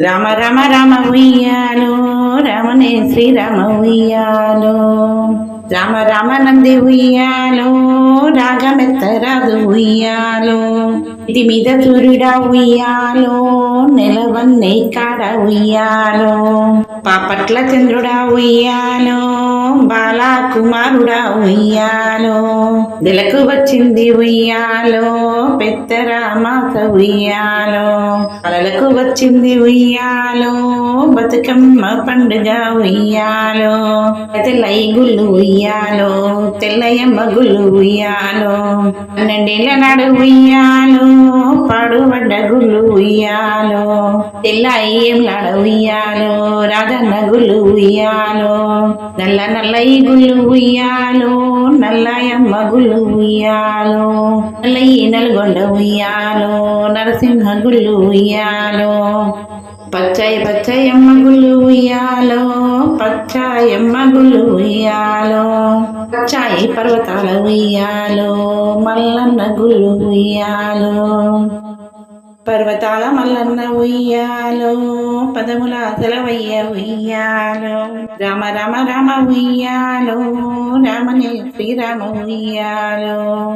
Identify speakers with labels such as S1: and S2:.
S1: రామ రామ రామ ఉయ్యాలు రమణే శ్రీరామ ఉయ్యాలు. రామ రామ నంది ఉయ్యాలు రాగమెత్తరాదు ఉయ్యాలు. ఇది మీద సూర్యుడా ఉయ్యాలు నెలవన్నీ కాడ ఉయ్యాలు. పాపట్ల చంద్రుడా ఉయ్యాలో బాలా కుమారుడా ఉయ్యాలో నెలకు వచ్చింది ఉయ్యాలో పెద్దరామాస ఉయ్యాలో కలలకు వచ్చింది ఉయ్యాలో బతుకమ్మ పండుగ ఉయ్యాలో. తెల్లై గుళ్ళు ఉయ్యాలో తెల్లయమ్మ మగులు ఉయ్యాలో. పన్నెండేళ్ళ నాడు ఉయ్యాలో. పాడుబడ్డ గుళ్ళు ఉయ్యాలో తెల్ల అయ్యంలాడ ఉయ్యాలో రాజన్న గుళ్ళు ఉయ్యాలో నల్ల నల్లయి గుళ్ళు ఉయ్యాలో నల్లయమ్మ గుళ్ళు ఉయ్యాలో నల్లయి నల్గొండ ఉయ్యాలో నరసింహ గుళ్ళు ఉయ్యాలో పచ్చయ్య పచ్చయమ్మ గుళ్ళు ఉయ్యాలో పచ్చాయమ్మ గుళ్ళు ఉయ్యాలో చాయి పర్వతాల ఉయ్యాలో మల్లన్న గుళ్ళు ఉయ్యాలో. పర్వతాల మల్లన్న ఉయ్యాలో పదముల సెలవయ్య ఉయ్యాలో. రామ రామ రామ ఉయ్యాలో రామనే శ్రీరామ ఉయ్యాలో.